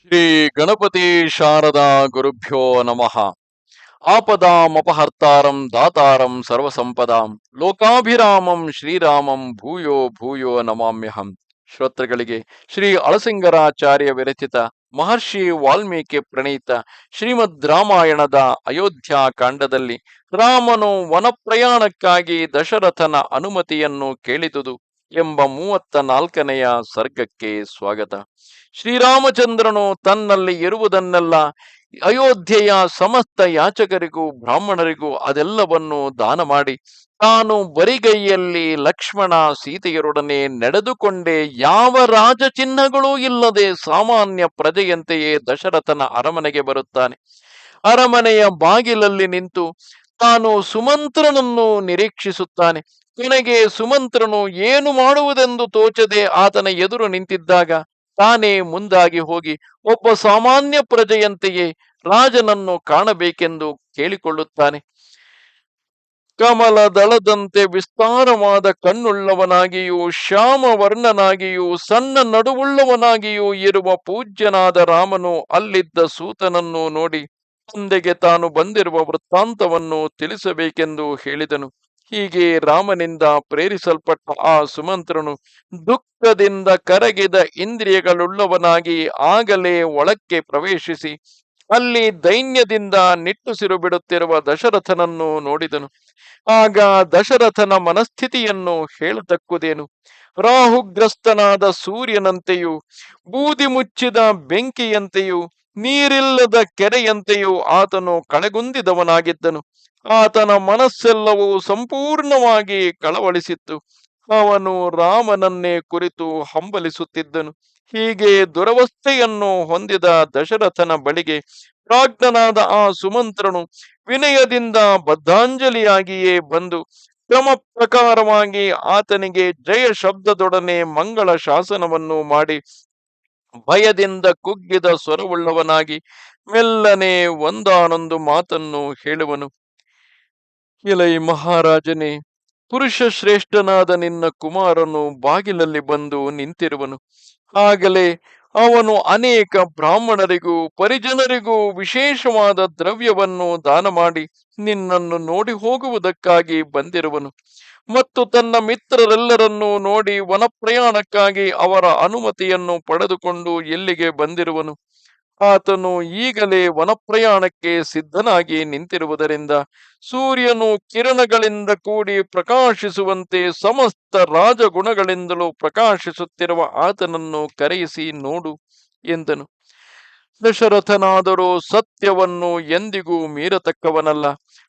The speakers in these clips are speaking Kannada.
ಶ್ರೀ ಗಣಪತಿ ಶಾರದಾ ಗುರುಭ್ಯೋ ನಮಃ. ಆಪದಾಮಪಹರ್ತಾರಂ ದಾತಾರಂ ಸರ್ವಸಂಪದಾಂ ಲೋಕಾಭಿರಾಮಂ ಶ್ರೀರಾಮಂ ಭೂಯೋ ಭೂಯೋ ನಮಾಮ್ಯಹಂ. ಶ್ರೋತೃಗಳಿಗೆ ಶ್ರೀ ಅಳಸಿಂಗರಾಚಾರ್ಯ ವಿರಚಿತ ಮಹರ್ಷಿ ವಾಲ್ಮೀಕಿ ಪ್ರಣೀತ ಶ್ರೀಮದ್ ರಾಮಾಯಣದ ಅಯೋಧ್ಯ ಕಾಂಡದಲ್ಲಿ ರಾಮನು ವನಪ್ರಯಾಣಕ್ಕಾಗಿ ದಶರಥನ ಅನುಮತಿಯನ್ನು ಕೇಳಿದುದು ಎಂಬ ಮೂವತ್ತ ನಾಲ್ಕನೆಯ ಸರ್ಗಕ್ಕೆ ಸ್ವಾಗತ. ಶ್ರೀರಾಮಚಂದ್ರನು ತನ್ನಲ್ಲಿ ಇರುವುದನ್ನೆಲ್ಲ ಅಯೋಧ್ಯೆಯ ಸಮಸ್ತ ಯಾಚಕರಿಗೂ, ಬ್ರಾಹ್ಮಣರಿಗೂ ಅದೆಲ್ಲವನ್ನು ದಾನ ಮಾಡಿ, ತಾನು ಬರಿಗೈಯಲ್ಲಿ ಲಕ್ಷ್ಮಣ ಸೀತೆಯರೊಡನೆ ನಡೆದುಕೊಂಡೇ ಯಾವ ರಾಜಚಿಹ್ನಗಳೂ ಇಲ್ಲದೆ ಸಾಮಾನ್ಯ ಪ್ರಜೆಯಂತೆಯೇ ದಶರಥನ ಅರಮನೆಗೆ ಬರುತ್ತಾನೆ. ಅರಮನೆಯ ಬಾಗಿಲಲ್ಲಿ ನಿಂತು ತಾನು ಸುಮಂತ್ರನನ್ನು ನಿರೀಕ್ಷಿಸುತ್ತಾನೆ. ಕೊನೆಗೆ ಸುಮಂತ್ರನು ಏನು ಮಾಡುವುದೆಂದು ತೋಚದೆ ಆತನ ಎದುರು ನಿಂತಿದ್ದಾಗ ತಾನೇ ಮುಂದಾಗಿ ಹೋಗಿ ಒಬ್ಬ ಸಾಮಾನ್ಯ ಪ್ರಜೆಯಂತೆಯೇ ರಾಜನನ್ನು ಕಾಣಬೇಕೆಂದು ಕೇಳಿಕೊಳ್ಳುತ್ತಾನೆ. ಕಮಲ ದಳದಂತೆ ವಿಸ್ತಾರವಾದ ಕಣ್ಣುಳ್ಳವನಾಗಿಯೂ ಶ್ಯಾಮವರ್ಣನಾಗಿಯೂ ಸಣ್ಣ ನಡುವುಳ್ಳವನಾಗಿಯೂ ಇರುವ ಪೂಜ್ಯನಾದ ರಾಮನು ಅಲ್ಲಿದ್ದ ಸೂತನನ್ನು ನೋಡಿ, ತಂದೆಗೆ ತಾನು ಬಂದಿರುವ ವೃತ್ತಾಂತವನ್ನು ತಿಳಿಸಬೇಕೆಂದು ಹೇಳಿದನು. ಹೀಗೆ ರಾಮನಿಂದ ಪ್ರೇರಿಸಲ್ಪಟ್ಟ ಆ ಸುಮಂತ್ರನು ದುಃಖದಿಂದ ಕರಗಿದ ಇಂದ್ರಿಯಗಳುಳ್ಳವನಾಗಿ ಆಗಲೇ ಒಳಕ್ಕೆ ಪ್ರವೇಶಿಸಿ ಅಲ್ಲಿ ದೈನ್ಯದಿಂದ ನಿಟ್ಟುಸಿರು ಬಿಡುತ್ತಿರುವ ದಶರಥನನ್ನು ನೋಡಿದನು. ಆಗ ದಶರಥನ ಮನಸ್ಥಿತಿಯನ್ನು ಹೇಳತಕ್ಕುದೇನು? ರಾಹುಗ್ರಸ್ತನಾದ ಸೂರ್ಯನಂತೆಯೂ, ಬೂದಿ ಮುಚ್ಚಿದ ಬೆಂಕಿಯಂತೆಯೂ ನೀರಿಲ್ಲದ ಕೆರೆಯಂತೆಯೂ ಆತನು ಕಳೆಗುಂದಿದವನಾಗಿದ್ದನು ಆತನ ಮನಸ್ಸೆಲ್ಲವೂ ಸಂಪೂರ್ಣವಾಗಿ ಕಳವಳಿಸಿತ್ತು. ಅವನು ರಾಮನನ್ನೇ ಕುರಿತು ಹಂಬಲಿಸುತ್ತಿದ್ದನು. ಹೀಗೆ ದುರವಸ್ಥೆಯನ್ನು ಹೊಂದಿದ ದಶರಥನ ಬಳಿಗೆ ಪ್ರಾಜ್ಞನಾದ ಆ ಸುಮಂತ್ರನು ವಿನಯದಿಂದ ಬದ್ಧಾಂಜಲಿಯಾಗಿಯೇ ಬಂದು ಕ್ರಮ ಪ್ರಕಾರವಾಗಿ ಆತನಿಗೆ ಜಯ ಶಬ್ದದೊಡನೆ ಮಂಗಳ ಶಾಸನವನ್ನು ಮಾಡಿ ಭಯದಿಂದ ಕುಗ್ಗಿದ ಸ್ವರವುಳ್ಳವನಾಗಿ ಮೆಲ್ಲನೆ ಒಂದಾನೊಂದು ಮಾತನ್ನು ಹೇಳುವನು. ಇಲೈ ಮಹಾರಾಜನೇ, ಪುರುಷ ಶ್ರೇಷ್ಠನಾದ ನಿನ್ನ ಕುಮಾರನು ಬಾಗಿಲಲ್ಲಿ ಬಂದು ನಿಂತಿರುವನು. ಆಗಲೇ ಅವನು ಅನೇಕ ಬ್ರಾಹ್ಮಣರಿಗೂ ಪರಿಜನರಿಗೂ ವಿಶೇಷವಾದ ದ್ರವ್ಯವನ್ನು ದಾನ ಮಾಡಿ ನಿನ್ನನ್ನು ನೋಡಿ ಹೋಗುವುದಕ್ಕಾಗಿ ಬಂದಿರುವನು. ಮತ್ತು ತನ್ನ ಮಿತ್ರರೆಲ್ಲರನ್ನೂ ನೋಡಿ ವನಪ್ರಯಾಣಕ್ಕಾಗಿ ಅವರ ಅನುಮತಿಯನ್ನು ಪಡೆದುಕೊಂಡು ಎಲ್ಲಿಗೆ ಬಂದಿರುವನು? ಆತನು ಈಗಲೇ ವನಪ್ರಯಾಣಕ್ಕೆ ಸಿದ್ಧನಾಗಿ ನಿಂತಿರುವುದರಿಂದ ಸೂರ್ಯನು ಕಿರಣಗಳಿಂದ ಕೂಡಿ ಪ್ರಕಾಶಿಸುವಂತೆ ಸಮಸ್ತ ರಾಜಗುಣಗಳಿಂದಲೂ ಪ್ರಕಾಶಿಸುತ್ತಿರುವ ಆತನನ್ನು ಕರೆಯಿಸಿ ನೋಡು ಎಂದನು. ದಶರಥನಾದರೂ ಸತ್ಯವನ್ನು ಎಂದಿಗೂ ಮೀರತಕ್ಕವನಲ್ಲ.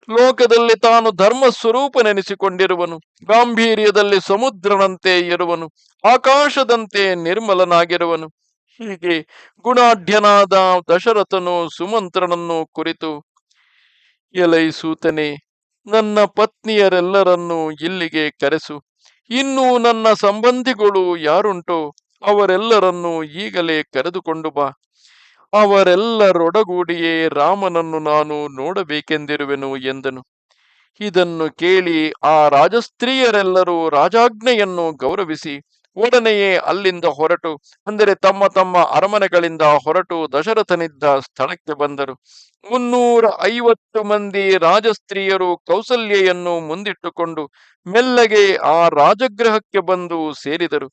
ಲೋಕದಲ್ಲಿ ತಾನು ಧರ್ಮ ಸ್ವರೂಪನೆನಿಸಿಕೊಂಡಿರುವನು ಗಾಂಭೀರ್ಯದಲ್ಲಿ ಸಮುದ್ರನಂತೆ ಇರುವನು. ಆಕಾಶದಂತೆ ನಿರ್ಮಲನಾಗಿರುವನು. ಹೀಗೆ ಗುಣಾಢ್ಯನಾದ ದಶರಥನು ಸುಮಂತ್ರನನ್ನು ಕುರಿತು, ಎಲೈ ಸೂತನೆ, ನನ್ನ ಪತ್ನಿಯರೆಲ್ಲರನ್ನೂ ಇಲ್ಲಿಗೆ ಕರೆಸು. ಇನ್ನು ನನ್ನ ಸಂಬಂಧಿಗಳು ಯಾರುಂಟೋ ಅವರೆಲ್ಲರನ್ನೂ ಈಗಲೇ ಕರೆದುಕೊಂಡು ಬಾ. ಅವರೆಲ್ಲರೊಡಗೂಡಿಯೇ ರಾಮನನ್ನು ನಾನು ನೋಡಬೇಕೆಂದಿರುವೆನು ಎಂದನು. ಇದನ್ನು ಕೇಳಿ ಆ ರಾಜಸ್ತ್ರೀಯರೆಲ್ಲರೂ ರಾಜಾಜ್ಞೆಯನ್ನು ಗೌರವಿಸಿ ಒಡನೆಯೇ ಅಲ್ಲಿಂದ ಹೊರಟು, ಅಂದರೆ ತಮ್ಮ ತಮ್ಮ ಅರಮನೆಗಳಿಂದ ಹೊರಟು ದಶರಥನಿದ್ದ ಸ್ಥಳಕ್ಕೆ ಬಂದರು. ಮುನ್ನೂರ ಐವತ್ತು ಮಂದಿ ರಾಜಸ್ತ್ರೀಯರು ಕೌಸಲ್ಯೆಯನ್ನು ಮುಂದಿಟ್ಟುಕೊಂಡು, ಮೆಲ್ಲಗೆ ಆ ರಾಜಗೃಹಕ್ಕೆ ಬಂದು ಸೇರಿದರು.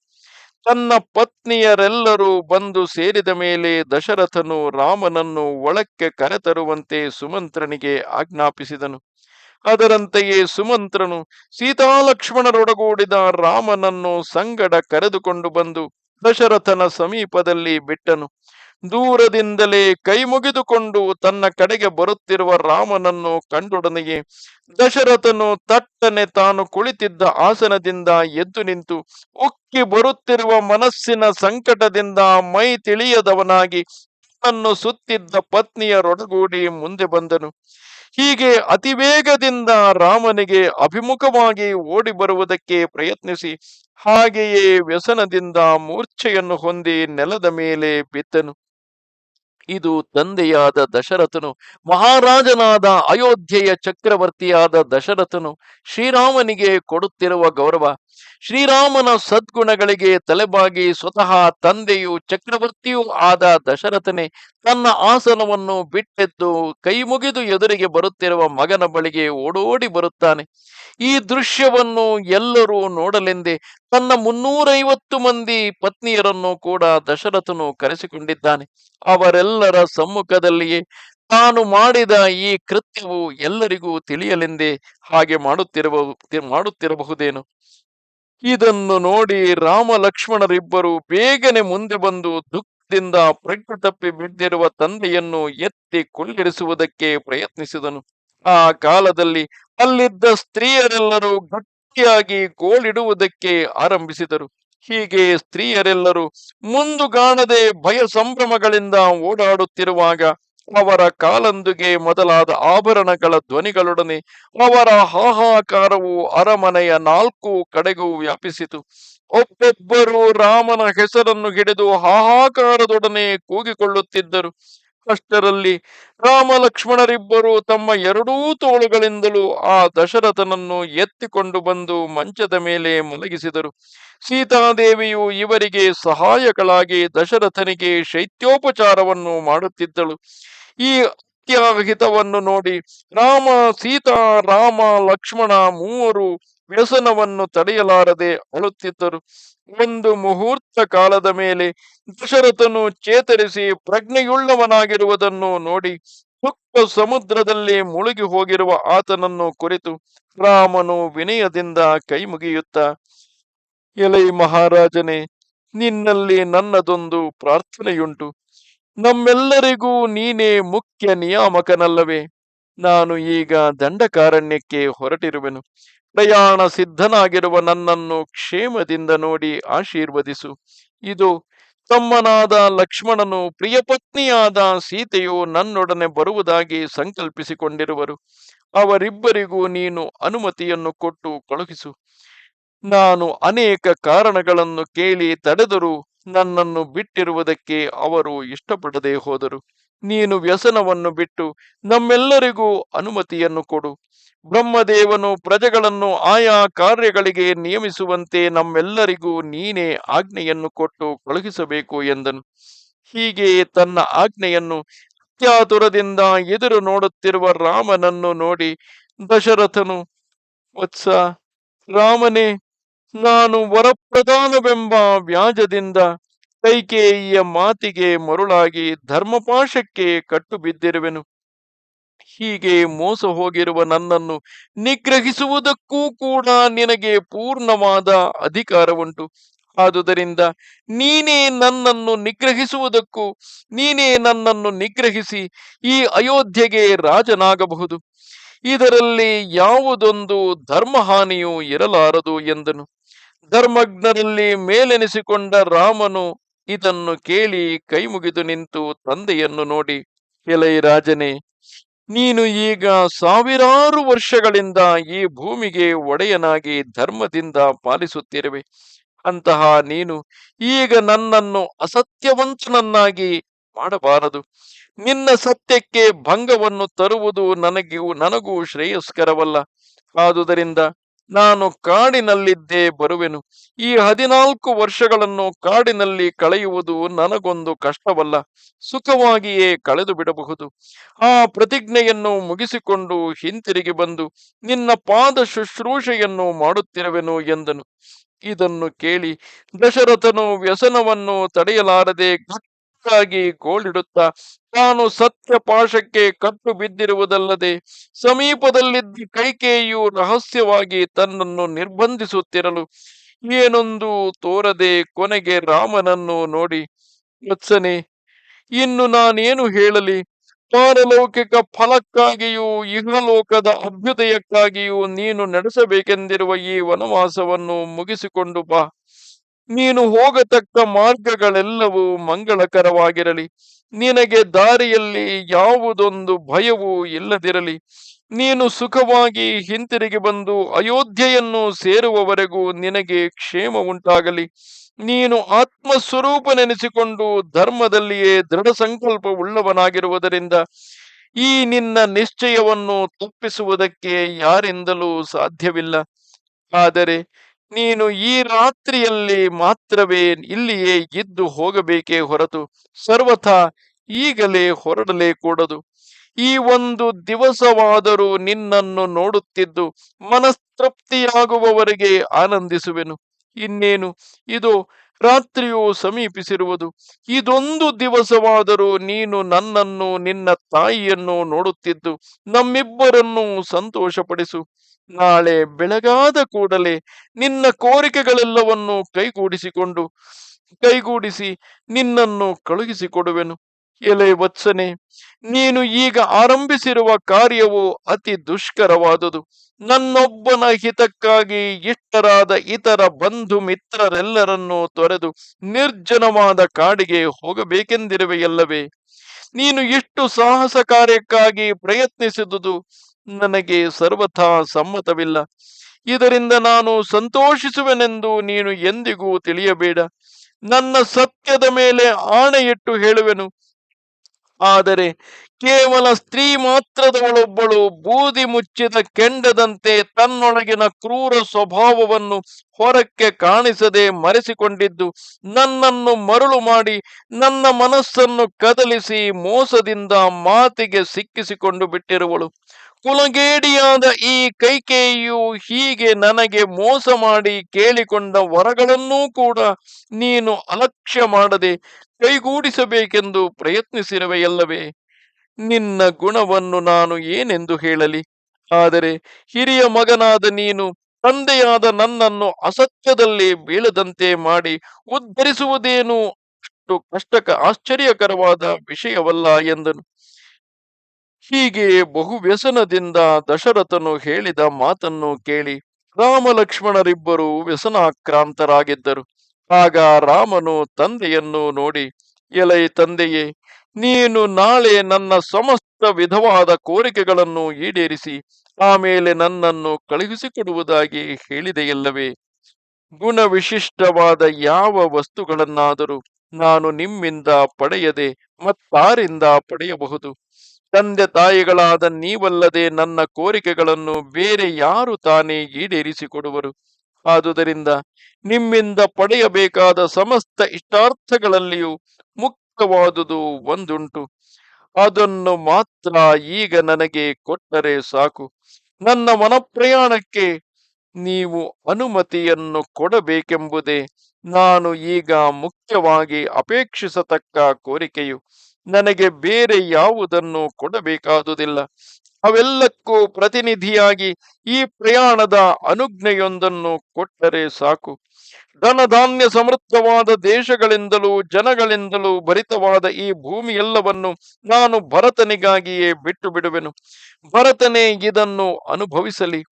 ತನ್ನ ಪತ್ನಿಯರೆಲ್ಲರೂ ಬಂದು ಸೇರಿದ ಮೇಲೆ ದಶರಥನು ರಾಮನನ್ನು ಒಳಕ್ಕೆ ಕರೆತರುವಂತೆ ಸುಮಂತ್ರನಿಗೆ ಆಜ್ಞಾಪಿಸಿದನು. ಅದರಂತೆಯೇ ಸುಮಂತ್ರನು ಸೀತಾಲಕ್ಷ್ಮಣರೊಡಗೂಡಿದ ರಾಮನನ್ನು ಸಂಗಡ ಕರೆದುಕೊಂಡು ಬಂದು ದಶರಥನ ಸಮೀಪದಲ್ಲಿ ಬಿಟ್ಟನು. ದೂರದಿಂದಲೇ ಕೈ ಮುಗಿದುಕೊಂಡು ತನ್ನ ಕಡೆಗೆ ಬರುತ್ತಿರುವ ರಾಮನನ್ನು ಕಂಡೊಡನೆಗೆ ದಶರಥನು ತಟ್ಟನೆ ತಾನು ಕುಳಿತಿದ್ದ ಆಸನದಿಂದ ಎದ್ದು ನಿಂತು ಉಕ್ಕಿ ಬರುತ್ತಿರುವ ಮನಸ್ಸಿನ ಸಂಕಟದಿಂದ ಮೈ ತಿಳಿಯದವನಾಗಿ ತನ್ನನ್ನು ಸುತ್ತಿದ್ದ ಪತ್ನಿಯರೊಡಗೂಡಿ ಮುಂದೆ ಬಂದನು. ಹೀಗೆ ಅತಿವೇಗದಿಂದ ರಾಮನಿಗೆ ಅಭಿಮುಖವಾಗಿ ಓಡಿ ಬರುವುದಕ್ಕೆ ಪ್ರಯತ್ನಿಸಿ ಹಾಗೆಯೇ ವ್ಯಸನದಿಂದ ಮೂರ್ಛೆಯನ್ನು ಹೊಂದಿ ನೆಲದ ಮೇಲೆ ಬಿದ್ದನು. ಇದು ತಂದೆಯಾದ ದಶರಥನು ಮಹಾರಾಜನಾದ ಅಯೋಧ್ಯೆಯ ಚಕ್ರವರ್ತಿಯಾದ ದಶರಥನು ಶ್ರೀರಾಮನಿಗೆ ಕೊಡುತ್ತಿರುವ ಗೌರವ ಶ್ರೀರಾಮನ ಸದ್ಗುಣಗಳಿಗೆ ತಲೆಬಾಗಿ ಸ್ವತಃ ತಂದೆಯು ಚಕ್ರವರ್ತಿಯೂ ಆದ ದಶರಥನೇ ತನ್ನ ಆಸನವನ್ನು ಬಿಟ್ಟೆದ್ದು ಕೈ ಮುಗಿದು ಎದುರಿಗೆ ಬರುತ್ತಿರುವ ಮಗನ ಬಳಿಗೆ ಓಡೋಡಿ ಬರುತ್ತಾನೆ. ಈ ದೃಶ್ಯವನ್ನು ಎಲ್ಲರೂ ನೋಡಲೆಂದೇ ತನ್ನ ಮುನ್ನೂರೈವತ್ತು ಮಂದಿ ಪತ್ನಿಯರನ್ನು ಕೂಡ ದಶರಥನು ಕರೆಸಿಕೊಂಡಿದ್ದಾನೆ. ಅವರೆಲ್ಲರ ಸಮ್ಮುಖದಲ್ಲಿಯೇ ತಾನು ಮಾಡಿದ ಈ ಕೃತ್ಯವು ಎಲ್ಲರಿಗೂ ತಿಳಿಯಲೆಂದೇ ಹಾಗೆ ಮಾಡುತ್ತಿರುವ, ಮಾಡುತ್ತಿರಬಹುದೇನು? ಇದನ್ನು ನೋಡಿ ರಾಮ ಲಕ್ಷ್ಮಣರಿಬ್ಬರು ಬೇಗನೆ ಮುಂದೆ ಬಂದು ದುಃಖದಿಂದ ಪ್ರಜ್ಞೆ ತಪ್ಪಿ ಬಿದ್ದಿರುವ ತಂದೆಯನ್ನು ಎತ್ತಿ ಕುಳ್ಳಿರಿಸುವುದಕ್ಕೆ ಪ್ರಯತ್ನಿಸಿದನು. ಆ ಕಾಲದಲ್ಲಿ ಅಲ್ಲಿದ್ದ ಸ್ತ್ರೀಯರೆಲ್ಲರೂ ಗಟ್ಟಿಯಾಗಿ ಗೋಳಿಡುವುದಕ್ಕೆ ಆರಂಭಿಸಿದರು. ಹೀಗೆ ಸ್ತ್ರೀಯರೆಲ್ಲರೂ ಮುಂದುಗಾಣದೆ ಭಯ ಸಂಭ್ರಮಗಳಿಂದ ಓಡಾಡುತ್ತಿರುವಾಗ ಅವರ ಕಾಲಂದುಗೆ ಮೊದಲಾದ ಆಭರಣಗಳ ಧ್ವನಿಗಳೊಡನೆ ಅವರ ಹಾಹಾಕಾರವು ಅರಮನೆಯ ನಾಲ್ಕು ಕಡೆಗೂ ವ್ಯಾಪಿಸಿತು. ಒಬ್ಬೊಬ್ಬರು ರಾಮನ ಹೆಸರನ್ನು ಹಿಡಿದು ಹಾಹಾಕಾರದೊಡನೆ ಕೂಗಿಕೊಳ್ಳುತ್ತಿದ್ದರು. ಅಷ್ಟರಲ್ಲಿ ರಾಮ ಲಕ್ಷ್ಮಣರಿಬ್ಬರು ತಮ್ಮ ಎರಡೂ ತೋಳುಗಳಿಂದಲೂ ಆ ದಶರಥನನ್ನು ಎತ್ತಿಕೊಂಡು ಬಂದು ಮಂಚದ ಮೇಲೆ ಮಲಗಿಸಿದರು. ಸೀತಾದೇವಿಯು ಇವರಿಗೆ ಸಹಾಯಕಳಾಗಿ ದಶರಥನಿಗೆ ಶೈತ್ಯೋಪಚಾರವನ್ನು ಮಾಡುತ್ತಿದ್ದಳು. ಈ ಅತ್ಯಾಹಿತವನ್ನು ನೋಡಿ ರಾಮ, ಸೀತಾ, ರಾಮ, ಲಕ್ಷ್ಮಣ ಮೂವರು ವ್ಯಸನವನ್ನು ತಡೆಯಲಾರದೆ ಅಳುತ್ತಿದ್ದರು. ಒಂದು ಮುಹೂರ್ತ ಕಾಲದ ಮೇಲೆ ದಶರಥನು ಚೇತರಿಸಿ ಪ್ರಜ್ಞೆಯುಳ್ಳವನಾಗಿರುವುದನ್ನು ನೋಡಿ ದುಃಖ ಸಮುದ್ರದಲ್ಲಿ ಮುಳುಗಿ ಹೋಗಿರುವ ಆತನನ್ನು ಕುರಿತು ರಾಮನು ವಿನಯದಿಂದ ಕೈ ಮುಗಿಯುತ್ತ ಎಲೈ ಮಹಾರಾಜನೇ, ನಿನ್ನಲ್ಲಿ ನನ್ನದೊಂದು ಪ್ರಾರ್ಥನೆಯುಂಟು. ನಮ್ಮೆಲ್ಲರಿಗೂ ನೀನೇ ಮುಖ್ಯ ನಿಯಾಮಕನಲ್ಲವೇ. ನಾನು ಈಗ ದಂಡಕಾರಣ್ಯಕ್ಕೆ ಹೊರಟಿರುವೆನು. ಪ್ರಯಾಣ ಸಿದ್ಧನಾಗಿರುವ ನನ್ನನ್ನು ಕ್ಷೇಮದಿಂದ ನೋಡಿ ಆಶೀರ್ವದಿಸು. ಇದು ತಮ್ಮನಾದ ಲಕ್ಷ್ಮಣನು ಪ್ರಿಯಪತ್ನಿಯಾದ ಸೀತೆಯು ನನ್ನೊಡನೆ ಬರುವುದಾಗಿ ಸಂಕಲ್ಪಿಸಿಕೊಂಡಿರುವರು. ಅವರಿಬ್ಬರಿಗೂ ನೀನು ಅನುಮತಿಯನ್ನು ಕೊಟ್ಟು ಕಳುಹಿಸು. ನಾನು ಅನೇಕ ಕಾರಣಗಳನ್ನು ಕೇಳಿ ತಡೆದರೂ ನನ್ನನ್ನು ಬಿಟ್ಟಿರುವುದಕ್ಕೆ ಅವರು ಇಷ್ಟಪಡದೆ ಹೋದರು. ನೀನು ವ್ಯಸನವನ್ನು ಬಿಟ್ಟು ನಮ್ಮೆಲ್ಲರಿಗೂ ಅನುಮತಿಯನ್ನು ಕೊಡು. ಬ್ರಹ್ಮದೇವನು ಪ್ರಜೆಗಳನ್ನು ಆಯಾ ಕಾರ್ಯಗಳಿಗೆ ನಿಯಮಿಸುವಂತೆ ನಮ್ಮೆಲ್ಲರಿಗೂ ನೀನೇ ಆಜ್ಞೆಯನ್ನು ಕೊಟ್ಟು ಕಳುಹಿಸಬೇಕು ಎಂದನು. ಹೀಗೆ ತನ್ನ ಆಜ್ಞೆಯನ್ನು ಅತ್ಯಾತುರದಿಂದ ಎದುರು ನೋಡುತ್ತಿರುವ ರಾಮನನ್ನು ನೋಡಿ ದಶರಥನು, ವತ್ಸ, ರಾಮನೇ ನಾನು ವರಪ್ರಧಾನವೆಂಬ ವ್ಯಾಜದಿಂದ ಕೈಕೇಯಿಯ ಮಾತಿಗೆ ಮರುಳಾಗಿ ಧರ್ಮಪಾಶಕ್ಕೆ ಕಟ್ಟು ಬಿದ್ದಿರುವೆನು ಹೀಗೆ ಮೋಸ ಹೋಗಿರುವ ನನ್ನನ್ನು ನಿಗ್ರಹಿಸುವುದಕ್ಕೂ ಕೂಡ ನಿನಗೆ ಪೂರ್ಣವಾದ ಅಧಿಕಾರವುಂಟು. ಆದುದರಿಂದ ನೀನೇ ನನ್ನನ್ನು ನಿಗ್ರಹಿಸುವುದಕ್ಕೂ, ನೀನೇ ನನ್ನನ್ನು ನಿಗ್ರಹಿಸಿ ಈ ಅಯೋಧ್ಯೆಗೆ ರಾಜನಾಗಬಹುದು. ಇದರಲ್ಲಿ ಯಾವುದೊಂದು ಧರ್ಮಹಾನಿಯೂ ಇರಲಾರದು ಎಂದನು. ಧರ್ಮಜ್ಞರಲ್ಲಿ ಮೇಲೆನಿಸಿಕೊಂಡ ರಾಮನು ಇದನ್ನು ಕೇಳಿ ಕೈ ಮುಗಿದು ನಿಂತು ತಂದೆಯನ್ನು ನೋಡಿ, ಎಲೈ ರಾಜನೇ, ನೀನು ಈಗ ಸಾವಿರಾರು ವರ್ಷಗಳಿಂದ ಈ ಭೂಮಿಗೆ ಒಡೆಯನಾಗಿ ಧರ್ಮದಿಂದ ಪಾಲಿಸುತ್ತಿರುವೆ. ಅಂತಹ ನೀನು ಈಗ ನನ್ನನ್ನು ಅಸತ್ಯವಂತನನ್ನಾಗಿ ಮಾಡಬಾರದು. ನಿನ್ನ ಸತ್ಯಕ್ಕೆ ಭಂಗವನ್ನು ತರುವುದು ನನಗೂ ನನಗೂ ಶ್ರೇಯಸ್ಕರವಲ್ಲ. ಆದುದರಿಂದ ನಾನು ಕಾಡಿನಲ್ಲಿದ್ದೇ ಬರುವೆನು. ಈ ಹದಿನಾಲ್ಕು ವರ್ಷಗಳನ್ನು ಕಾಡಿನಲ್ಲಿ ಕಳೆಯುವುದು ನನಗೊಂದು ಕಷ್ಟವಲ್ಲ. ಸುಖವಾಗಿಯೇ ಕಳೆದು ಬಿಡಬಹುದು. ಆ ಪ್ರತಿಜ್ಞೆಯನ್ನು ಮುಗಿಸಿಕೊಂಡು ಹಿಂತಿರುಗಿ ಬಂದು ನಿನ್ನ ಪಾದ ಶುಶ್ರೂಷೆಯನ್ನು ಮಾಡುತ್ತಿರುವೆನು ಎಂದನು. ಇದನ್ನು ಕೇಳಿ ದಶರಥನು ವ್ಯಸನವನ್ನು ತಡೆಯಲಾರದೆ ಗಟ್ಟಿಯಾಗಿ ಗೋಳಿಡುತ್ತಾ ತಾನು ಸತ್ಯ ಪಾಶಕ್ಕೆ ಕಟ್ಟು ಬಿದ್ದಿರುವುದಲ್ಲದೆ ಸಮೀಪದಲ್ಲಿದ್ದ ಕೈಕೇಯು ರಹಸ್ಯವಾಗಿ ತನ್ನನ್ನು ನಿರ್ಬಂಧಿಸುತ್ತಿರಲು ಏನೊಂದು ತೋರದೆ ಕೊನೆಗೆ ರಾಮನನ್ನು ನೋಡಿ ವತ್ಸನೆ ಇನ್ನು ನಾನೇನು ಹೇಳಲಿ? ಪಾರಲೌಕಿಕ ಫಲಕ್ಕಾಗಿಯೂ ಇಹಲೋಕದ ಅಭ್ಯುದಯಕ್ಕಾಗಿಯೂ ನೀನು ನಡೆಸಬೇಕೆಂದಿರುವ ಈ ವನವಾಸವನ್ನು ಮುಗಿಸಿಕೊಂಡು ಬಾ. ನೀನು ಹೋಗತಕ್ಕ ಮಾರ್ಗಗಳೆಲ್ಲವೂ ಮಂಗಳಕರವಾಗಿರಲಿ. ನಿನಗೆ ದಾರಿಯಲ್ಲಿ ಯಾವುದೊಂದು ಭಯವೂ ಇಲ್ಲದಿರಲಿ. ನೀನು ಸುಖವಾಗಿ ಹಿಂತಿರುಗಿ ಬಂದು ಅಯೋಧ್ಯೆಯನ್ನು ಸೇರುವವರೆಗೂ ನಿನಗೆ ಕ್ಷೇಮ ಉಂಟಾಗಲಿ. ನೀನು ಆತ್ಮಸ್ವರೂಪನೆನಿಸಿಕೊಂಡು ಧರ್ಮದಲ್ಲಿಯೇ ದೃಢ ಸಂಕಲ್ಪ ಉಳ್ಳವನಾಗಿರುವುದರಿಂದ ಈ ನಿನ್ನ ನಿಶ್ಚಯವನ್ನು ತಪ್ಪಿಸುವುದಕ್ಕೆ ಯಾರಿಂದಲೂ ಸಾಧ್ಯವಿಲ್ಲ. ಆದರೆ ನೀನು ಈ ರಾತ್ರಿಯಲ್ಲಿ ಮಾತ್ರವೇ ಇಲ್ಲಿಯೇ ಇದ್ದು ಹೋಗಬೇಕೇ ಹೊರತು ಸರ್ವಥ ಈಗಲೇ ಹೊರಡಲೇ ಕೂಡದು. ಈ ಒಂದು ದಿವಸವಾದರೂ ನಿನ್ನನ್ನು ನೋಡುತ್ತಿದ್ದು ಮನಸ್ತೃಪ್ತಿಯಾಗುವವರೆಗೆ ಆನಂದಿಸುವೆನು. ಇನ್ನೇನು? ಇದು ರಾತ್ರಿಯು ಸಮೀಪಿಸಿರುವುದು. ಇದೊಂದು ದಿವಸವಾದರೂ ನೀನು ನನ್ನನ್ನು, ನಿನ್ನ ತಾಯಿಯನ್ನು ನೋಡುತ್ತಿದ್ದು, ನಮ್ಮಿಬ್ಬರನ್ನು ಸಂತೋಷಪಡಿಸು. ನಾಳೆ ಬೆಳಗಾದ ಕೂಡಲೇ ನಿನ್ನ ಕೋರಿಕೆಗಳೆಲ್ಲವನ್ನು ಕೈಗೂಡಿಸಿಕೊಂಡು, ಕೈಗೂಡಿಸಿ ನಿನ್ನನ್ನು ಕಳುಹಿಸಿಕೊಡುವೆನು. ಎಲೆ ವತ್ಸನೆ, ನೀನು ಈಗ ಆರಂಭಿಸಿರುವ ಕಾರ್ಯವು ಅತಿ ದುಷ್ಕರವಾದುದು. ನನ್ನೊಬ್ಬನ ಹಿತಕ್ಕಾಗಿ ಇಷ್ಟರಾದ ಇತರ ಬಂಧು ಮಿತ್ರರೆಲ್ಲರನ್ನೂ ತೊರೆದು ನಿರ್ಜನವಾದ ಕಾಡಿಗೆ ಹೋಗಬೇಕೆಂದಿರುವೆಯಲ್ಲವೇ? ನೀನು ಇಷ್ಟು ಸಾಹಸ ಕಾರ್ಯಕ್ಕಾಗಿ ಪ್ರಯತ್ನಿಸಿದುದು ನನಗೆ ಸರ್ವಥಾ ಸಮ್ಮತವಿಲ್ಲ. ಇದರಿಂದ ನಾನು ಸಂತೋಷಿಸುವೆನೆಂದು ನೀನು ಎಂದಿಗೂ ತಿಳಿಯಬೇಡ. ನನ್ನ ಸತ್ಯದ ಮೇಲೆ ಆಣೆಯಿಟ್ಟು ಹೇಳುವೆನು. ಆದರೆ ಕೇವಲ ಸ್ತ್ರೀ ಮಾತ್ರದವಳೊಬ್ಬಳು ಬೂದಿ ಮುಚ್ಚಿದ ಕೆಂಡದಂತೆ ತನ್ನೊಳಗಿನ ಕ್ರೂರ ಸ್ವಭಾವವನ್ನು ಹೊರಕ್ಕೆ ಕಾಣಿಸದೆ ಮರೆಸಿಕೊಂಡಿದ್ದು ನನ್ನನ್ನು ಮರುಳು ಮಾಡಿ ನನ್ನ ಮನಸ್ಸನ್ನು ಕದಲಿಸಿ ಮೋಸದಿಂದ ಮಾತಿಗೆ ಸಿಕ್ಕಿಸಿಕೊಂಡು ಬಿಟ್ಟಿರುವಳು. ಕುಲಗೇಡಿಯಾದ ಈ ಕೈಕೇಯಿಯು ಹೀಗೆ ನನಗೆ ಮೋಸ ಮಾಡಿ ಕೇಳಿಕೊಂಡ ವರಗಳನ್ನೂ ಕೂಡ ನೀನು ಅಲಕ್ಷ್ಯ ಮಾಡದೆ ಕೈಗೂಡಿಸಬೇಕೆಂದು ಪ್ರಯತ್ನಿಸಿರುವೆಯಲ್ಲವೇ? ನಿನ್ನ ಗುಣವನ್ನು ನಾನು ಏನೆಂದು ಹೇಳಲಿ? ಆದರೆ ಹಿರಿಯ ಮಗನಾದ ನೀನು ತಂದೆಯಾದ ನನ್ನನ್ನು ಅಸತ್ಯದಲ್ಲಿ ಬೀಳದಂತೆ ಮಾಡಿ ಉದ್ಧರಿಸುವುದೇನು ಅಷ್ಟು ಕಷ್ಟಕ ಆಶ್ಚರ್ಯಕರವಾದ ವಿಷಯವಲ್ಲ ಎಂದನು. ಹೀಗೆ ಬಹು ವ್ಯಸನದಿಂದ ದಶರಥನು ಹೇಳಿದ ಮಾತನ್ನು ಕೇಳಿ ರಾಮ ಲಕ್ಷ್ಮಣರಿಬ್ಬರು ವ್ಯಸನಾಕ್ರಾಂತರಾಗಿದ್ದರು. ಆಗ ರಾಮನು ತಂದೆಯನ್ನು ನೋಡಿ, ಎಲೈ ತಂದೆಯೇ, ನೀನು ನಾಳೆ ನನ್ನ ಸಮಸ್ತ ವಿಧವಾದ ಕೋರಿಕೆಗಳನ್ನು ಈಡೇರಿಸಿ ಆಮೇಲೆ ನನ್ನನ್ನು ಕಳುಹಿಸಿಕೊಡುವುದಾಗಿ ಹೇಳಿದೆಯಲ್ಲವೇ? ಗುಣವಿಶಿಷ್ಟವಾದ ಯಾವ ವಸ್ತುಗಳನ್ನಾದರೂ ನಾನು ನಿಮ್ಮಿಂದ ಪಡೆಯದೆ ಮತ್ತಾರಿಂದ ಪಡೆಯಬಹುದು. ತಂದೆ ತಾಯಿಗಳಾದ ನೀವಲ್ಲದೆ ನನ್ನ ಕೋರಿಕೆಗಳನ್ನು ಬೇರೆ ಯಾರು ತಾನೇ ಈಡೇರಿಸಿಕೊಡುವರು? ಆದುದರಿಂದ ನಿಮ್ಮಿಂದ ಪಡೆಯಬೇಕಾದ ಸಮಸ್ತ ಇಷ್ಟಾರ್ಥಗಳಲ್ಲಿಯೂ ಮುಕ್ತವಾದುದು ಒಂದುಂಟು. ಅದನ್ನು ಮಾತ್ರ ಈಗ ನನಗೆ ಕೊಟ್ಟರೆ ಸಾಕು. ನನ್ನ ಮನಪ್ರಯಾಣಕ್ಕೆ ನೀವು ಅನುಮತಿಯನ್ನು ಕೊಡಬೇಕೆಂಬುದೇ ನಾನು ಈಗ ಮುಖ್ಯವಾಗಿ ಅಪೇಕ್ಷಿಸತಕ್ಕ ಕೋರಿಕೆಯು. ನನಗೆ ಬೇರೆ ಯಾವುದನ್ನು ಕೊಡಬೇಕಾದುದಿಲ್ಲ. ಅವೆಲ್ಲಕ್ಕೂ ಪ್ರತಿನಿಧಿಯಾಗಿ ಈ ಪ್ರಯಾಣದ ಅನುಜ್ಞೆಯೊಂದನ್ನು ಕೊಟ್ಟರೆ ಸಾಕು. ಧನಧಾನ್ಯ ಸಮೃದ್ಧವಾದ ದೇಶಗಳಿಂದಲೂ ಜನಗಳಿಂದಲೂ ಭರಿತವಾದ ಈ ಭೂಮಿಯೆಲ್ಲವನ್ನು ನಾನು ಭರತನಿಗಾಗಿಯೇ ಬಿಟ್ಟು ಬಿಡುವೆನು ಭರತನೇ ಇದನ್ನು ಅನುಭವಿಸಲಿ.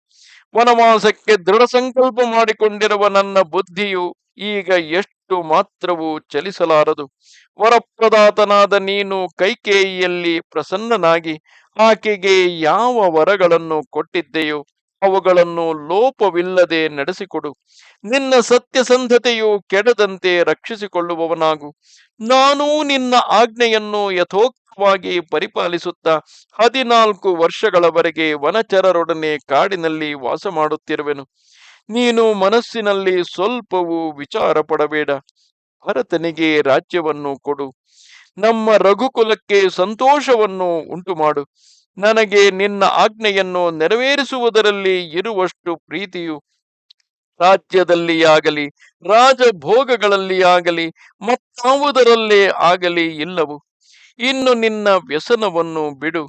ವನವಾಸಕ್ಕೆ ದೃಢ ಸಂಕಲ್ಪ ಮಾಡಿಕೊಂಡಿರುವ ನನ್ನ ಬುದ್ಧಿಯು ಈಗ ಎಷ್ಟು ಮಾತ್ರವೂ ಚಲಿಸಲಾರದು. ವರಪ್ರದಾತನಾದ ನೀನು ಕೈಕೇಯಿಯಲ್ಲಿ ಪ್ರಸನ್ನನಾಗಿ ಆಕೆಗೆ ಯಾವ ವರಗಳನ್ನು ಕೊಟ್ಟಿದ್ದೆಯೋ ಅವುಗಳನ್ನು ಲೋಪವಿಲ್ಲದೆ ನಡೆಸಿಕೊಡು. ನಿನ್ನ ಸತ್ಯಸಂಧತೆಯು ಕೆಡದಂತೆ ರಕ್ಷಿಸಿಕೊಳ್ಳುವವನಾಗು. ನಾನೂ ನಿನ್ನ ಆಜ್ಞೆಯನ್ನು ಯಥೋಕ್ತವಾಗಿ ಪರಿಪಾಲಿಸುತ್ತಾ ಹದಿನಾಲ್ಕು ವರ್ಷಗಳವರೆಗೆ ವನಚರರೊಡನೆ ಕಾಡಿನಲ್ಲಿ ವಾಸ ಮಾಡುತ್ತಿರುವೆನು ನೀನು ಮನಸ್ಸಿನಲ್ಲಿ ಸ್ವಲ್ಪವೂ ವಿಚಾರ ಪಡಬೇಡ. ಭರತನಿಗೆ ರಾಜ್ಯವನ್ನು ಕೊಡು. ನಮ್ಮ ರಘುಕುಲಕ್ಕೆ ಸಂತೋಷವನ್ನು ಉಂಟು ಮಾಡು ನನಗೆ ನಿನ್ನ ಆಜ್ಞೆಯನ್ನು ನೆರವೇರಿಸುವುದರಲ್ಲಿ ಇರುವಷ್ಟು ಪ್ರೀತಿಯು ರಾಜ್ಯದಲ್ಲಿ ಆಗಲಿ, ರಾಜಭೋಗಗಳಲ್ಲಿ ಆಗಲಿ, ಮತ್ತಾವುದರಲ್ಲೇ ಆಗಲಿ ಇಲ್ಲವು. ಇನ್ನು ನಿನ್ನ ವ್ಯಸನವನ್ನು ಬಿಡು.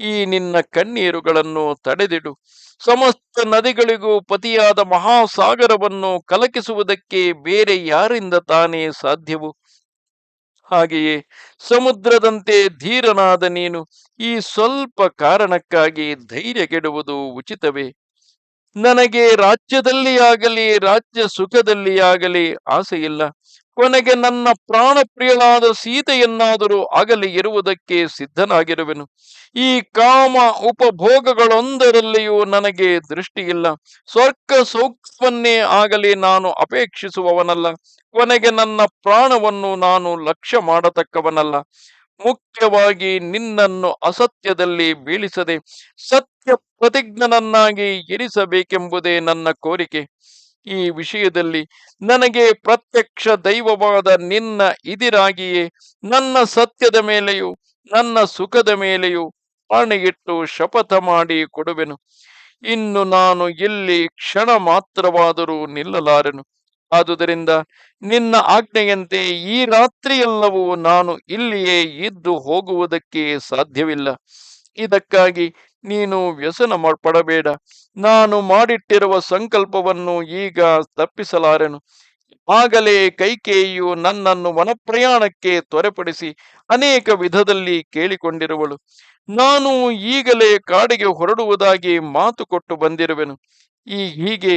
ಈ ನಿನ್ನ ಕಣ್ಣೀರುಗಳನ್ನು ತಡೆದಿಡು. ಸಮಸ್ತ ನದಿಗಳಿಗೂ ಪತಿಯಾದ ಮಹಾಸಾಗರವನ್ನು ಕಲಕಿಸುವುದಕ್ಕೆ ಬೇರೆ ಯಾರಿಂದ ತಾನೇ ಸಾಧ್ಯವು? ಹಾಗೆಯೇ ಸಮುದ್ರದಂತೆ ಧೀರನಾದ ನೀನು ಈ ಸ್ವಲ್ಪ ಕಾರಣಕ್ಕಾಗಿ ಧೈರ್ಯ ಕೆಡುವುದು ಉಚಿತವೇ? ನನಗೆ ರಾಜ್ಯದಲ್ಲಿ ಆಗಲಿ ರಾಜ್ಯ ಸುಖದಲ್ಲಿ ಆಗಲಿ ಆಸೆಯಿಲ್ಲ. ಕೊನೆಗೆ ನನ್ನ ಪ್ರಾಣ ಪ್ರಿಯಳಾದ ಸೀತೆಯನ್ನಾದರೂ ಆಗಲಿ ಇರುವುದಕ್ಕೆ ಸಿದ್ಧನಾಗಿರುವೆನು. ಈ ಕಾಮ ಉಪಭೋಗಗಳೊಂದರಲ್ಲಿಯೂ ನನಗೆ ದೃಷ್ಟಿಯಿಲ್ಲ. ಸ್ವರ್ಗ ಸೌಖ್ಯವನ್ನೇ ಆಗಲಿ ನಾನು ಅಪೇಕ್ಷಿಸುವವನಲ್ಲ. ಕೊನೆಗೆ ನನ್ನ ಪ್ರಾಣವನ್ನು ನಾನು ಲಕ್ಷ್ಯ ಮಾಡತಕ್ಕವನಲ್ಲ. ಮುಖ್ಯವಾಗಿ ನಿನ್ನನ್ನು ಅಸತ್ಯದಲ್ಲಿ ಬೀಳಿಸದೆ, ಸತ್ಯ ಪ್ರತಿಜ್ಞನನ್ನಾಗಿ ಇರಿಸಬೇಕೆಂಬುದೇ ನನ್ನ ಕೋರಿಕೆ. ಈ ವಿಷಯದಲ್ಲಿ ನನಗೆ ಪ್ರತ್ಯಕ್ಷ ದೈವವಾದ ನಿನ್ನ ಇದಿರಾಗಿಯೇ ನನ್ನ ಸತ್ಯದ ಮೇಲೆಯೂ ನನ್ನ ಸುಖದ ಮೇಲೆಯೂ ಆಣೆಗಿಟ್ಟು ಶಪಥ ಮಾಡಿ ಕೊಡುವೆನು. ಇನ್ನು ನಾನು ಇಲ್ಲಿ ಕ್ಷಣ ಮಾತ್ರವಾದರೂ ನಿಲ್ಲಲಾರೆನು. ಆದುದರಿಂದ ನಿನ್ನ ಆಜ್ಞೆಯಂತೆ ಈ ರಾತ್ರಿಯೆಲ್ಲವೂ ನಾನು ಇಲ್ಲಿಯೇ ಇದ್ದು ಹೋಗುವುದಕ್ಕೆ ಸಾಧ್ಯವಿಲ್ಲ. ಇದಕ್ಕಾಗಿ ನೀನು ವ್ಯಸನ ಪಡಬೇಡ ನಾನು ಮಾಡಿಟ್ಟಿರುವ ಸಂಕಲ್ಪವನ್ನು ಈಗ ತಪ್ಪಿಸಲಾರೆನು. ಆಗಲೇ ಕೈಕೇಯಿಯು ನನ್ನನ್ನು ವನಪ್ರಯಾಣಕ್ಕೆ ತ್ವರೆಪಡಿಸಿ ಅನೇಕ ವಿಧದಲ್ಲಿ ಕೇಳಿಕೊಂಡಿರುವಳು. ನಾನು ಈಗಲೇ ಕಾಡಿಗೆ ಹೊರಡುವುದಾಗಿ ಮಾತು ಕೊಟ್ಟು ಬಂದಿರುವೆನು. ಈ ಹೀಗೆ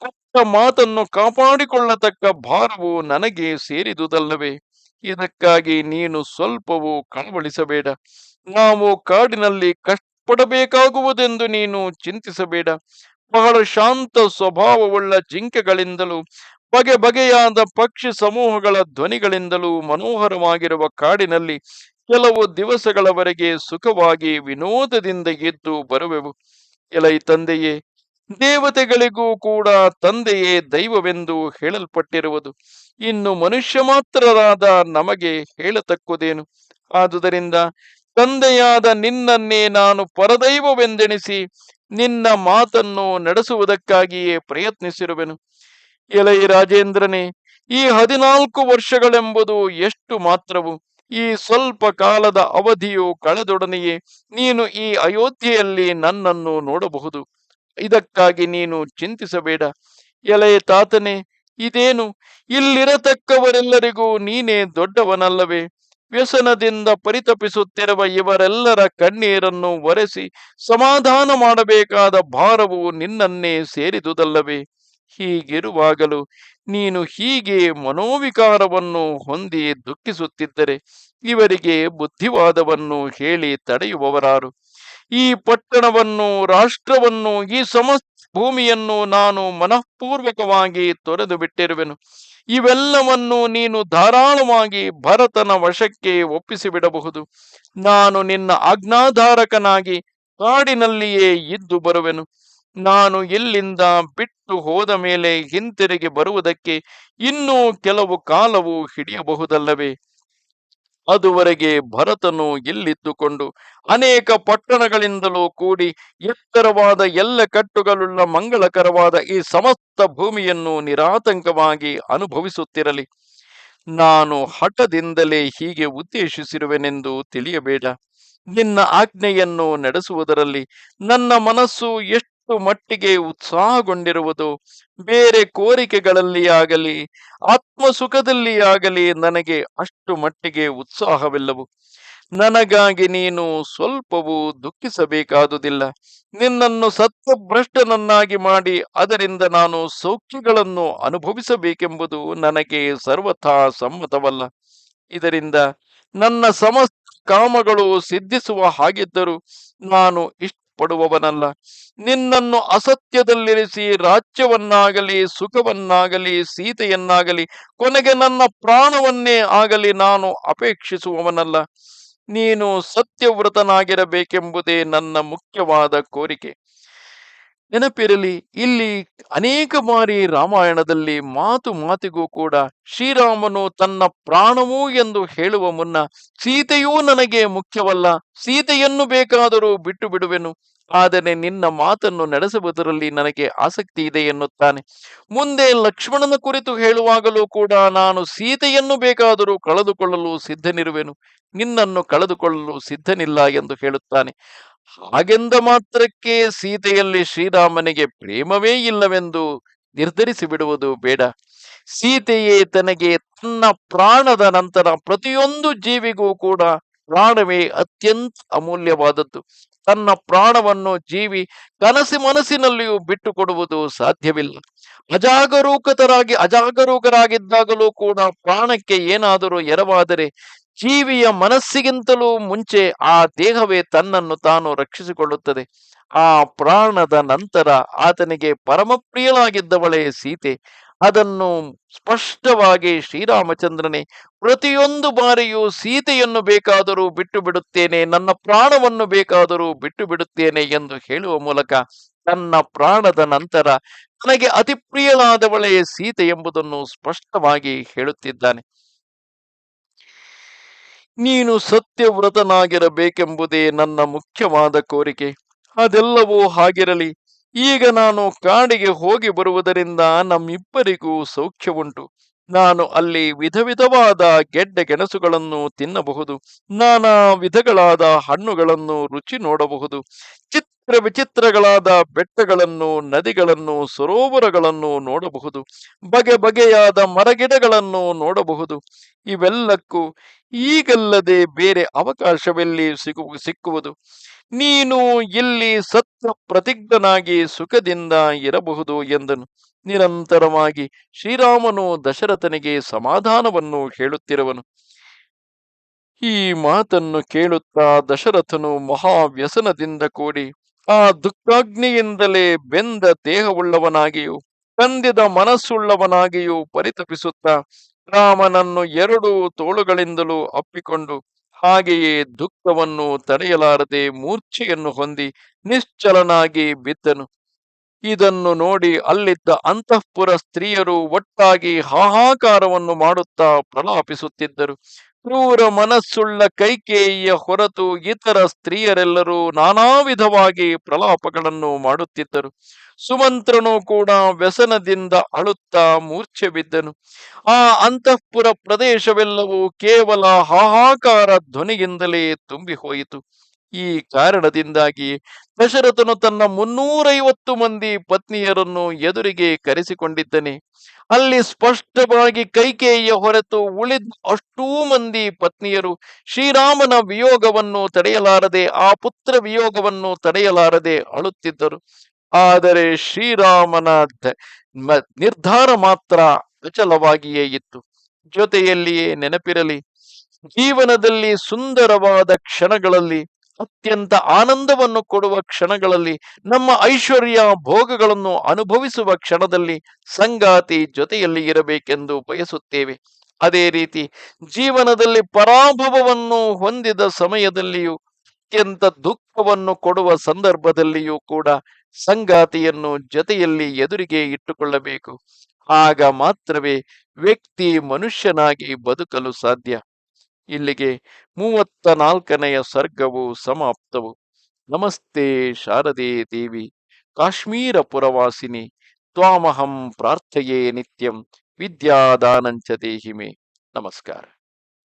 ಕೊಟ್ಟ ಮಾತನ್ನು ಕಾಪಾಡಿಕೊಳ್ಳತಕ್ಕ ಭಾರವು ನನಗೆ ಸೇರಿದುದಲ್ಲವೇ? ಇದಕ್ಕಾಗಿ ನೀನು ಸ್ವಲ್ಪವೂ ಕಳವಳಿಸಬೇಡ. ನಾವು ಕಾಡಿನಲ್ಲಿ ಕಷ್ಟಪಡಬೇಕಾಗುವುದೆಂದು ನೀನು ಚಿಂತಿಸಬೇಡ. ಬಹಳ ಶಾಂತ ಸ್ವಭಾವವುಳ್ಳ ಜಿಂಕೆಗಳಿಂದಲೂ, ಬಗೆ ಬಗೆಯಾದ ಪಕ್ಷಿ ಸಮೂಹಗಳ ಧ್ವನಿಗಳಿಂದಲೂ ಮನೋಹರವಾಗಿರುವ ಕಾಡಿನಲ್ಲಿ ಕೆಲವು ದಿವಸಗಳವರೆಗೆ ಸುಖವಾಗಿ ವಿನೋದದಿಂದ ಎದ್ದು ಬರುವೆವು. ಎಲೈ ತಂದೆಯೇ, ದೇವತೆಗಳಿಗೂ ಕೂಡ ತಂದೆಯೇ ದೈವವೆಂದು ಹೇಳಲ್ಪಟ್ಟಿರುವುದು. ಇನ್ನು ಮನುಷ್ಯ ಮಾತ್ರರಾದ ನಮಗೆ ಹೇಳತಕ್ಕುದೇನು? ಆದುದರಿಂದ ತಂದೆಯಾದ ನಿನ್ನನ್ನೇ ನಾನು ಪರದೈವವೆಂದೆಣಿಸಿ ನಿನ್ನ ಮಾತನ್ನು ನಡೆಸುವುದಕ್ಕಾಗಿಯೇ ಪ್ರಯತ್ನಿಸಿರುವೆನು. ಎಲೈ ರಾಜೇಂದ್ರನೇ, ಈ ಹದಿನಾಲ್ಕು ವರ್ಷಗಳೆಂಬುದು ಎಷ್ಟು ಮಾತ್ರವು? ಈ ಸ್ವಲ್ಪ ಕಾಲದ ಅವಧಿಯು ಕಳೆದೊಡನೆಯೇ ನೀನು ಈ ಅಯೋಧ್ಯೆಯಲ್ಲಿ ನನ್ನನ್ನು ನೋಡಬಹುದು. ಇದಕ್ಕಾಗಿ ನೀನು ಚಿಂತಿಸಬೇಡ. ಎಲೆಯ ತಾತನೇ, ಇದೇನು? ಇಲ್ಲಿರತಕ್ಕವರೆಲ್ಲರಿಗೂ ನೀನೇ ದೊಡ್ಡವನಲ್ಲವೇ? ವ್ಯಸನದಿಂದ ಪರಿತಪಿಸುತ್ತಿರುವ ಇವರೆಲ್ಲರ ಕಣ್ಣೀರನ್ನು ಒರೆಸಿ ಸಮಾಧಾನ ಮಾಡಬೇಕಾದ ಭಾರವು ನಿನ್ನನ್ನೇ ಸೇರಿದುದಲ್ಲವೇ? ಹೀಗಿರುವಾಗಲೂ ನೀನು ಹೀಗೆ ಮನೋವಿಕಾರವನ್ನು ಹೊಂದಿ ದುಃಖಿಸುತ್ತಿದ್ದರೆ ಇವರಿಗೆ ಬುದ್ಧಿವಾದವನ್ನು ಹೇಳಿ ತಡೆಯುವವರಾರು. ಈ ಪಟ್ಟಣವನ್ನು, ರಾಷ್ಟ್ರವನ್ನು, ಈ ಸಮಸ್ತ ಭೂಮಿಯನ್ನು ನಾನು ಮನಃಪೂರ್ವಕವಾಗಿ ತೊರೆದು ಬಿಟ್ಟಿರುವೆನು ಇವೆಲ್ಲವನ್ನು ನೀನು ಧಾರಾಳವಾಗಿ ಭರತನ ವಶಕ್ಕೆ ಒಪ್ಪಿಸಿಬಿಡಬಹುದು. ನಾನು ನಿನ್ನ ಆಜ್ಞಾಧಾರಕನಾಗಿ ಕಾಡಿನಲ್ಲಿಯೇ ಇದ್ದು ಬರುವೆನು. ನಾನು ಇಲ್ಲಿಂದ ಬಿಟ್ಟು ಹೋದ ಮೇಲೆ ಹಿಂತಿರುಗಿ ಬರುವುದಕ್ಕೆ ಇನ್ನೂ ಕೆಲವು ಕಾಲವು ಹಿಡಿಯಬಹುದಲ್ಲವೇ? ಅದುವರೆಗೆ ಭರತನು ಇಲ್ಲಿದ್ದುಕೊಂಡು ಅನೇಕ ಪಟ್ಟಣಗಳಿಂದಲೂ ಕೂಡಿ ಎತ್ತರವಾದ ಎಲ್ಲ ಕಟ್ಟುಗಳುಳ್ಳ ಮಂಗಳಕರವಾದ ಈ ಸಮಸ್ತ ಭೂಮಿಯನ್ನು ನಿರಾತಂಕವಾಗಿ ಅನುಭವಿಸುತ್ತಿರಲಿ. ನಾನು ಹಠದಿಂದಲೇ ಹೀಗೆ ಉದ್ದೇಶಿಸಿರುವೆನೆಂದು ತಿಳಿಯಬೇಡ. ನಿನ್ನ ಆಜ್ಞೆಯನ್ನು ನಡೆಸುವುದರಲ್ಲಿ ನನ್ನ ಮನಸ್ಸು ಎಷ್ಟು ಮಟ್ಟಿಗೆ ಉತ್ಸಾಹಗೊಂಡಿರುವುದು. ಬೇರೆ ಕೋರಿಕೆಗಳಲ್ಲಿ ಆಗಲಿ, ಆತ್ಮಸುಖದಲ್ಲಿ ಆಗಲಿ ನನಗೆ ಅಷ್ಟು ಮಟ್ಟಿಗೆ ಉತ್ಸಾಹವಿಲ್ಲವು. ನನಗಾಗಿ ನೀನು ಸ್ವಲ್ಪವೂ ದುಃಖಿಸಬೇಕಾದುದಿಲ್ಲ. ನಿನ್ನನ್ನು ಸತ್ಯಭ್ರಷ್ಟನನ್ನಾಗಿ ಮಾಡಿ ಅದರಿಂದ ನಾನು ಸೌಖ್ಯಗಳನ್ನು ಅನುಭವಿಸಬೇಕೆಂಬುದು ನನಗೆ ಸರ್ವಥಾ ಸಮ್ಮತವಲ್ಲ. ಇದರಿಂದ ನನ್ನ ಸಮಸ್ತ ಕಾಮಗಳು ಸಿದ್ಧಿಸುವ ಹಾಗಿದ್ದರೂ ನಾನು ಇಷ್ಟಪಡುವವನಲ್ಲ ನಿನ್ನನ್ನು ಅಸತ್ಯದಲ್ಲಿರಿಸಿ, ರಾಜ್ಯವನ್ನಾಗಲಿ, ಸುಖವನ್ನಾಗಲಿ, ಸೀತೆಯನ್ನಾಗಲಿ, ಕೊನೆಗೆ ನನ್ನ ಪ್ರಾಣವನ್ನೇ ಆಗಲಿ ನಾನು ಅಪೇಕ್ಷಿಸುವವನಲ್ಲ. ನೀನು ಸತ್ಯವ್ರತನಾಗಿರಬೇಕೆಂಬುದೇ ನನ್ನ ಮುಖ್ಯವಾದ ಕೋರಿಕೆ. ನೆನಪಿರಲಿ, ಇಲ್ಲಿ ಅನೇಕ ಬಾರಿ ರಾಮಾಯಣದಲ್ಲಿ ಮಾತು ಮಾತಿಗೂ ಕೂಡ ಶ್ರೀರಾಮನು ತನ್ನ ಪ್ರಾಣವೂ ಎಂದು ಹೇಳುವ ಮುನ್ನ, ಸೀತೆಯೂ ನನಗೆ ಮುಖ್ಯವಲ್ಲ, ಸೀತೆಯನ್ನು ಬೇಕಾದರೂ ಬಿಟ್ಟು ಬಿಡುವೆನು. ಆದರೆ ನಿನ್ನ ಮಾತನ್ನು ನಡೆಸುವುದರಲ್ಲಿ ನನಗೆ ಆಸಕ್ತಿ ಇದೆ ಎನ್ನುತ್ತಾನೆ. ಮುಂದೆ ಲಕ್ಷ್ಮಣನ ಕುರಿತು ಹೇಳುವಾಗಲೂ ಕೂಡ ನಾನು ಸೀತೆಯನ್ನು ಬೇಕಾದರೂ ಕಳೆದುಕೊಳ್ಳಲು ಸಿದ್ಧನಿರುವೆನು. ನಿನ್ನನ್ನು ಕಳೆದುಕೊಳ್ಳಲು ಸಿದ್ಧನಿಲ್ಲ ಎಂದು ಹೇಳುತ್ತಾನೆ. ಹಾಗೆಂದ ಮಾತ್ರಕ್ಕೆ ಸೀತೆಯಲ್ಲಿ ಶ್ರೀರಾಮನಿಗೆ ಪ್ರೇಮವೇ ಇಲ್ಲವೆಂದು ನಿರ್ಧರಿಸಿ ಬಿಡುವುದು ಬೇಡ. ಸೀತೆಯೇ ತನಗೆ ತನ್ನ ಪ್ರಾಣದ ನಂತರ ಪ್ರತಿಯೊಂದು ಜೀವಿಗೂ ಕೂಡ ಪ್ರಾಣವೇ ಅತ್ಯಂತ ಅಮೂಲ್ಯವಾದದ್ದು. ತನ್ನ ಪ್ರಾಣವನ್ನು ಜೀವಿ ಕನಸಿ ಮನಸ್ಸಿನಲ್ಲಿಯೂ ಬಿಟ್ಟು ಕೊಡುವುದು ಸಾಧ್ಯವಿಲ್ಲ. ಅಜಾಗರೂಕತರಾಗಿ, ಅಜಾಗರೂಕರಾಗಿದ್ದಾಗಲೂ ಕೂಡ ಪ್ರಾಣಕ್ಕೆ ಏನಾದರೂ ಎರವಾದರೆ ಜೀವಿಯ ಮನಸ್ಸಿಗಿಂತಲೂ ಮುಂಚೆ ಆ ದೇಹವೇ ತನ್ನನ್ನು ತಾನು ರಕ್ಷಿಸಿಕೊಳ್ಳುತ್ತದೆ. ಆ ಪ್ರಾಣದ ನಂತರ ಆತನಿಗೆ ಪರಮಪ್ರಿಯಳಾಗಿದ್ದವಳೇ ಸೀತೆ. ಅದನ್ನು ಸ್ಪಷ್ಟವಾಗಿ ಶ್ರೀರಾಮಚಂದ್ರನೇ, ಪ್ರತಿಯೊಂದು ಬಾರಿಯೂ ಸೀತೆಯನ್ನು ಬೇಕಾದರೂ ಬಿಟ್ಟು ಬಿಡುತ್ತೇನೆ, ನನ್ನ ಪ್ರಾಣವನ್ನು ಬೇಕಾದರೂ ಬಿಟ್ಟು ಬಿಡುತ್ತೇನೆ ಎಂದು ಹೇಳುವ ಮೂಲಕ ತನ್ನ ಪ್ರಾಣದ ನಂತರ ನನಗೆ ಅತಿ ಪ್ರಿಯಳಾದವಳೇ ಸೀತೆ ಎಂಬುದನ್ನು ಸ್ಪಷ್ಟವಾಗಿ ಹೇಳುತ್ತಿದ್ದಾನೆ. ನೀನು ಸತ್ಯವ್ರತನಾಗಿರಬೇಕೆಂಬುದೇ ನನ್ನ ಮುಖ್ಯವಾದ ಕೋರಿಕೆ. ಅದೆಲ್ಲವೂ ಹಾಗಿರಲಿ. ಈಗ ನಾನು ಕಾಡಿಗೆ ಹೋಗಿ ಬರುವುದರಿಂದ ನಮ್ಮಿಬ್ಬರಿಗೂ ಸೌಖ್ಯವುಂಟು. ನಾನು ಅಲ್ಲಿ ವಿಧ ವಿಧವಾದ ಗೆಡ್ಡೆ ಗೆಣಸುಗಳನ್ನು ತಿನ್ನಬಹುದು. ನಾನಾ ವಿಧಗಳಾದ ಹಣ್ಣುಗಳನ್ನು ರುಚಿ ನೋಡಬಹುದು. ಚಿತ್ರ ವಿಚಿತ್ರಗಳಾದ ಬೆಟ್ಟಗಳನ್ನು, ನದಿಗಳನ್ನು, ಸರೋವರಗಳನ್ನು ನೋಡಬಹುದು. ಬಗೆ ಬಗೆಯಾದ ಮರಗಿಡಗಳನ್ನು ನೋಡಬಹುದು. ಇವೆಲ್ಲಕ್ಕೂ ಈಗಲ್ಲದೆ ಬೇರೆ ಅವಕಾಶವೆಲ್ಲಿ ಸಿಗು, ಸಿಕ್ಕುವುದು. ನೀನು ಇಲ್ಲಿ ಸತ್ಯ ಪ್ರತಿಜ್ಞನಾಗಿ ಸುಖದಿಂದ ಇರಬಹುದು ಎಂದನು. ನಿರಂತರವಾಗಿ ಶ್ರೀರಾಮನು ದಶರಥನಿಗೆ ಸಮಾಧಾನವನ್ನು ಹೇಳುತ್ತಿರುವನು. ಈ ಮಾತನ್ನು ಕೇಳುತ್ತಾ ದಶರಥನು ಮಹಾವ್ಯಸನದಿಂದ ಕೂಡಿ ಆ ದುಃಖಾಗ್ನಿಯಿಂದಲೇ ಬೆಂದ ದೇಹವುಳ್ಳವನಾಗಿಯೂ, ಕಂದಿದ ಮನಸ್ಸುಳ್ಳವನಾಗಿಯೂ ಪರಿತಪಿಸುತ್ತಾ ರಾಮನನ್ನು ಎರಡು ತೋಳುಗಳಿಂದಲೂ ಅಪ್ಪಿಕೊಂಡು ಹಾಗೆಯೇ ದುಃಖವನ್ನು ತಡೆಯಲಾರದೆ ಮೂರ್ಛೆಯನ್ನು ಹೊಂದಿ ನಿಶ್ಚಲನಾಗಿ ಬಿದ್ದನು. ಇದನ್ನು ನೋಡಿ ಅಲ್ಲಿದ್ದ ಅಂತಃಪುರ ಸ್ತ್ರೀಯರು ಒಟ್ಟಾಗಿ ಹಾಹಾಕಾರವನ್ನು ಮಾಡುತ್ತಾ ಪ್ರಲಾಪಿಸುತ್ತಿದ್ದರು. ಕ್ರೂರ ಮನಸ್ಸುಳ್ಳ ಕೈಕೇಯಿಯ ಹೊರತು ಇತರ ಸ್ತ್ರೀಯರೆಲ್ಲರೂ ನಾನಾ ವಿಧವಾಗಿ ಪ್ರಲಾಪಗಳನ್ನು ಮಾಡುತ್ತಿದ್ದರು. ಸುಮಂತ್ರನು ಕೂಡ ವ್ಯಸನದಿಂದ ಅಳುತ್ತಾ ಮೂರ್ಛೆ ಬಿದ್ದನು ಆ ಅಂತಃಪುರ ಪ್ರದೇಶವೆಲ್ಲವೂ ಕೇವಲ ಹಾಹಾಕಾರ ಧ್ವನಿಯಿಂದಲೇ ತುಂಬಿ ಹೋಯಿತು ಈ ಕಾರಣದಿಂದಾಗಿ ದಶರಥನು ತನ್ನ ಮುನ್ನೂರೈವತ್ತು ಮಂದಿ ಪತ್ನಿಯರನ್ನು ಎದುರಿಗೆ ಕರೆಸಿಕೊಂಡಿದ್ದನೆ. ಅಲ್ಲಿ ಸ್ಪಷ್ಟವಾಗಿ ಕೈಕೇಯಿಯ ಹೊರತು ಉಳಿದ ಅಷ್ಟೂ ಮಂದಿ ಪತ್ನಿಯರು ಶ್ರೀರಾಮನ ವಿಯೋಗವನ್ನು ತಡೆಯಲಾರದೆ, ಆ ಪುತ್ರ ವಿಯೋಗವನ್ನು ತಡೆಯಲಾರದೆ ಅಳುತ್ತಿದ್ದರು. ಆದರೆ ಶ್ರೀರಾಮನ ನಿರ್ಧಾರ ಮಾತ್ರ ಅಚಲವಾಗಿಯೇ ಇತ್ತು. ಜೊತೆಯಲ್ಲಿಯೇ ನೆನಪಿರಲಿ, ಜೀವನದಲ್ಲಿ ಸುಂದರವಾದ ಕ್ಷಣಗಳಲ್ಲಿ ಅತ್ಯಂತ ಆನಂದವನ್ನು ಕೊಡುವ ಕ್ಷಣಗಳಲ್ಲಿ, ನಮ್ಮ ಐಶ್ವರ್ಯ ಭೋಗಗಳನ್ನು ಅನುಭವಿಸುವ ಕ್ಷಣದಲ್ಲಿ ಸಂಗಾತಿ ಜೊತೆಯಲ್ಲಿ ಇರಬೇಕೆಂದು ಬಯಸುತ್ತೇವೆ. ಅದೇ ರೀತಿ ಜೀವನದಲ್ಲಿ ಪರಾಭವವನ್ನು ಹೊಂದಿದ ಸಮಯದಲ್ಲಿಯೂ, ಅತ್ಯಂತ ದುಃಖವನ್ನು ಕೊಡುವ ಸಂದರ್ಭದಲ್ಲಿಯೂ ಕೂಡ ಸಂಗಾತಿಯನ್ನು ಜೊತೆಯಲ್ಲಿ ಎದುರಿಗೆ ಇಟ್ಟುಕೊಳ್ಳಬೇಕು. ಆಗ ಮಾತ್ರವೇ ವ್ಯಕ್ತಿ ಮನುಷ್ಯನಾಗಿ ಬದುಕಲು ಸಾಧ್ಯ. ಇಲ್ಲಿಗೆ ಮೂವತ್ತ ನಾಲ್ಕನೆಯ ಸರ್ಗವು ಸಮಾಪ್ತವು. ನಮಸ್ತೆ ಶಾರದೆ ದೇವಿ. ಕಾಶ್ಮೀರ ಪುರವಾಸಿನಿ, ತ್ವಾಮಹಂ ಪ್ರಾರ್ಥೆಯೇ ನಿತ್ಯಂ, ವಿದ್ಯಾದಾನಂಚ ದೇಹಿಮೆ. ನಮಸ್ಕಾರ.